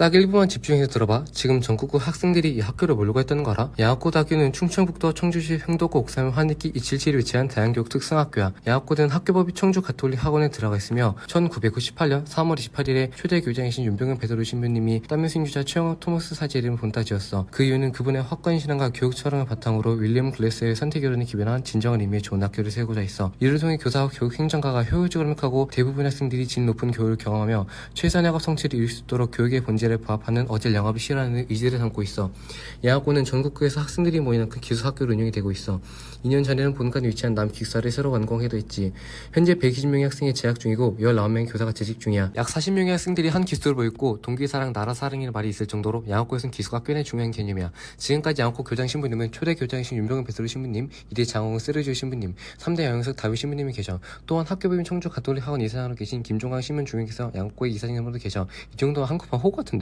딱 1분만 집중해서 들어봐. 지금 전국구 학생들이 이 학교를 몰려고 했다는 거 알아? 야학고등학교는 충청북도 청주시 흥도구 옥산 환익기 277에 위치한 대한교육 특성학교야. 야학고는 학교법이 청주 가톨릭 학원에 들어가 있으며 1998년 3월 28일에 초대 교장이신 윤병현 베드로 신부님이 따면승 주자 최영호 토머스 사제 이름을 본따 지었어. 그 이유는 그분의 확고한 신앙과 교육 철학을 바탕으로 윌리엄 글래스의 선택 결혼이 기변한 진정한 의미의 좋은 학교를 세우고자 있어. 이를 통해 교사와 교육 행정가가 효율적으로 협력하고 대부분 학생들이 질 높은 교육을 경험하며 최선의 학업 성취를 이룰 수 있도록 교육의 본질 에 부합하는 어질 영합을 실현하는 의지를 담고 있어. 야학고는 전국구에서 학생들이 모이는 큰 기숙 학교로 운영이 되고 있어. 2년 전에는 본관에 위치한 남 기숙사를 새로 완공해도 있지. 현재 120명의 학생이 재학 중이고 19명의 교사가 재직 중이야. 약 40명의 학생들이 한 기숙을 모였고 동기사랑 나라사랑이라는 말이 있을 정도로 양학고에서는 기숙가 꽤나 중요한 개념이야. 지금까지 양학고 교장 신부님은 초대 교장이신 윤병현 베드로 신부님, 2대 장홍 쓰르주 신부님, 3대 영영석 다윗 신부님이 계셔. 또한 학교법인 청주 가톨릭 학원 이사장으로 계신 김종강 신문 주임께서 양학고의 이사장님으로도 계셔. 이 정도면 한국판 호구 같은데?